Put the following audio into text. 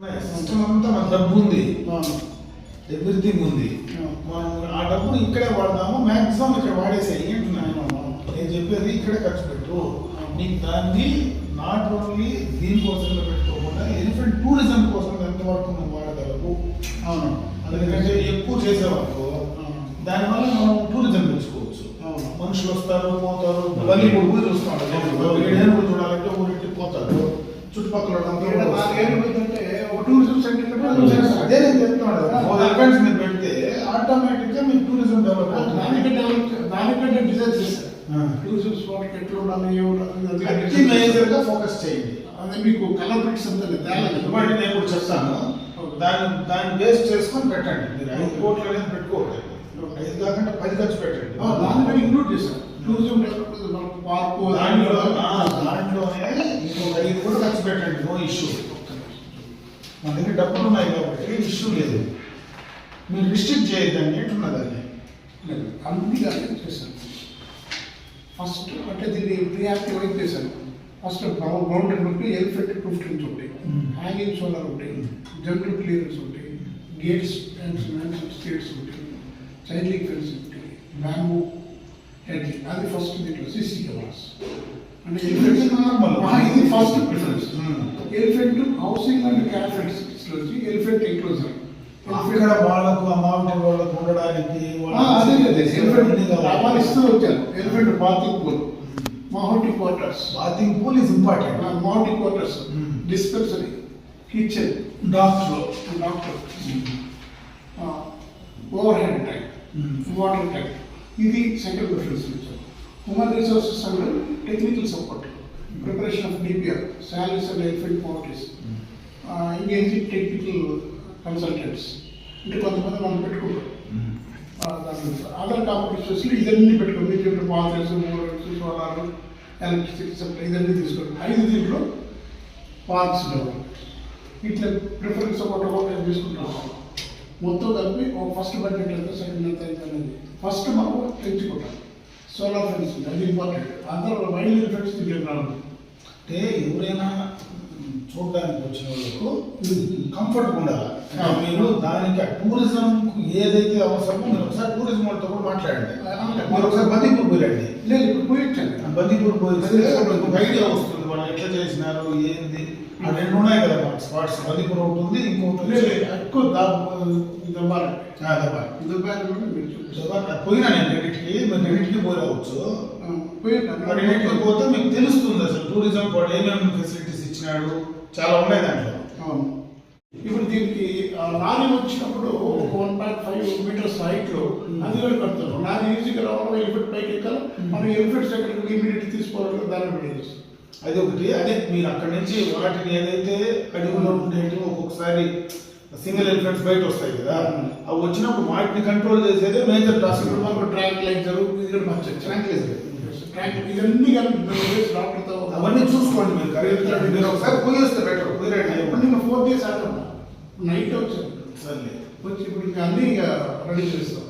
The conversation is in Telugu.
సిస్టమ్ అంతా మన డబ్బు ఉంది. ఎవ్రీథింగ్ ఉంది. మనం ఆ డబ్బుని ఇక్కడే వాడదాము మాక్సిమం ఇక్కడ వాడేసేయి అంటున్నాను నేను. చెప్పేది ఇక్కడే ఖర్చు పెట్టు. నీకు దాన్ని నాట్ ఓన్లీ దీనికోసం పెట్టుకోకుండా ఎలిఫెంట్ టూరిజం కోసం ఎంతవరకు నువ్వు వాడగలవు? అవును. ఎందుకంటే ఎక్కువ చేసేవరకు అవును. దానివల్ల మనం టూరిజం పెంచుకోవచ్చు. అవును. మనుషులు వస్తారు పోతారు. బలి కూడా చూస్తాడు ఏడేళ్ళు చూడాలంటే ఊరింటికి పోతారు చుట్టుపక్కల అదే నేను చెప్తున్నాను మీరు పెడితే ఆటోమేటిక్గా మీకు టూరిజం డెవలప్ దానికంటే డెవలప్ దానికంటే డిజైన్ చేశారు టూరిజం స్పాట్ ఎట్లా ఉండాలి ఏ ఫోకస్ చేయండి అదే మీకు కలర్ పిక్స్ అంతా తేలేదు ఇవ్వండి నేను కూడా చెప్తాను దాన్ని దాన్ని బేస్ చేసుకొని పెట్టండి మీరు ఐదు కోట్లు అనేది పెట్టుకోకండి ఐదు కాకుండా పది ఖర్చు పెట్టండి దాన్ని కూడా ఇంక్లూడ్ చేశారు టూరిజం డెవలప్మెంట్ పార్కు దాంట్లో దాంట్లోనే ఇంకొక ఐదు కూడా ఖర్చు పెట్టండి నో ఇష్యూ మన దగ్గర డబ్బులు ఉన్నాయి కాబట్టి ఇష్యూ లేదు. మీరు రిస్ట్రిక్ట్ చేయొద్దండి అంటున్నదాన్ని లేదు అన్నిగా చేశాను. ఫస్ట్ అంటే దీన్ని ప్రియాక్టివ్ అయితే చేశాను. ఫస్ట్ బౌండరీ బట్టి ఎలిఫెంట్ ప్రూఫ్ ట్రీస్ ఉంటాయి. హ్యాంగింగ్ సోలార్ ఉంటాయి జనరల్ క్లియరెన్స్ ఉంటాయి గేట్స్ అండ్ స్టేట్స్ ఉంటాయి చైల్డ్ ఫెన్స్ ఉంటాయి బ్యాంబూ హెడ్ అది ఫస్ట్ దీంట్లో సీసీ కెమెరాస్ అంటే ఇది ఫస్ట్. ఎలిఫెంట్ హౌసింగ్ అండ్ క్యాఫెట్స్ నుంచి ఎలిఫెంట్ ఎంక్లోజర్ ఇక్కడ వాళ్ళకు మామిడి వాళ్ళకు ఉండడానికి అదే అదే. ఎలిఫెంట్. రవాణిస్తూ వచ్చాను elephant bathing pool mahout quarters bathing pool is important mahout quarters. Dispensary kitchen doctor doctor overhead tank water tank ఇది సెంట్రల్ ఇచ్చారు human resources and technical support preparation of DPR salaries and elephant policies engaging technical consultants అంటే కొంతమంది మనం పెట్టుకుంటారు. అదర్ కాంపిటీషన్స్ ఇదన్నీ పెట్టుకోండి. చెప్పిన policies models solar electricity supply ఇదన్నీ తీసుకోండి. ఐదు దీంట్లో పార్క్స్ డెవలప్మెంట్ ఇట్లా ప్రిఫరెన్స్ ఒకటి ఒకటి తీసుకుంటాం? మొత్తం కలిపి ఒక ఫస్ట్ బడ్జెట్ ఎంత సెకండ్ ఎంత అనేది ఫస్ట్ మనం తెచ్చుకుంటాం. సోలార్ ఫెన్స్ అది ఇంపార్టెంట్. అందరూ వైల్డ్ ఎఫెక్ట్స్ తిరిగి అంటే ఎవరైనా చూడడానికి వచ్చిన వాళ్ళకు కంఫర్ట్ ఉండాలి. మీరు దానికి టూరిజం ఏదైతే అవసరమో మీరు ఒకసారి టూరిజం వాళ్ళతో కూడా మాట్లాడండి. మీరు ఒకసారి బందీపూర్ పోయిరండి. లేదు ఇప్పుడు పోయించండి బందీపూర్ పోయిస్తే ఒక ఐడియా వస్తుంది. వాళ్ళు ఎట్లా చేసినారు ఏంది? ఆ రెండు ఉన్నాయి కదా స్పాట్స్ బందీపూర్ ఉంది ఇంకొకటి ఎక్కువ దా- దుబారా ఆ, దబాయ్. దుబారా కూడా మీరు చూపిస్తారు దబాయ్. పోయినా నేను రెండింటికి మీరు రెండింటికి పోయి రావచ్చు. రెండింటికి పోతే మీకు తెలుస్తుంది అసలు టూరిజం వాడు ఏమేమి ఫెసిలిటీస్ ఇచ్చినాడు. చాలా ఉన్నాయి దాంట్లో. అవును. ఇప్పుడు దీనికి లారీ వచ్చినప్పుడు వన్ పాయింట్ ఫైవ్ మీటర్స్ హైట్లో అది కూడా కడతారు లారీ ఈజీగా రావడం ఎలిఫెంట్ పైకి ఎక్కాలి మనం ఎలిఫెంట్స్ ఎక్కడికి ఇమీడియట్ తీసుకోవాలి దాన్ని బట్టి చేస్తాం. అది ఒకటి. అదే మీరు అక్కడ నుంచి వాటిని ఏదైతే అడవిలో ఉండేటి ఒక్కొక్కసారి సింగిల్ ఎలిఫెంట్స్ బయట వస్తాయి కదా అవి వచ్చినప్పుడు వాటిని కంట్రోల్ చేసేదే మేజర్ టాస్క్ ట్రాక్ లైజర్ ఇది కూడా మంచి Tranquilizer. ట్రాక్ ఇవన్నీ డాక్టర్తో అవన్నీ చూసుకోండి మీరు కరెక్ట్గా మీరు ఒకసారి వస్తే బెటర్ ఇప్పుడు పోయిరండి నేను ఫోర్ డేస్ ఆడాను. నైట్ వచ్చాను. సర్లే. వచ్చి ఇప్పుడు ఇంకా అన్నీ రెడీ చేస్తాం.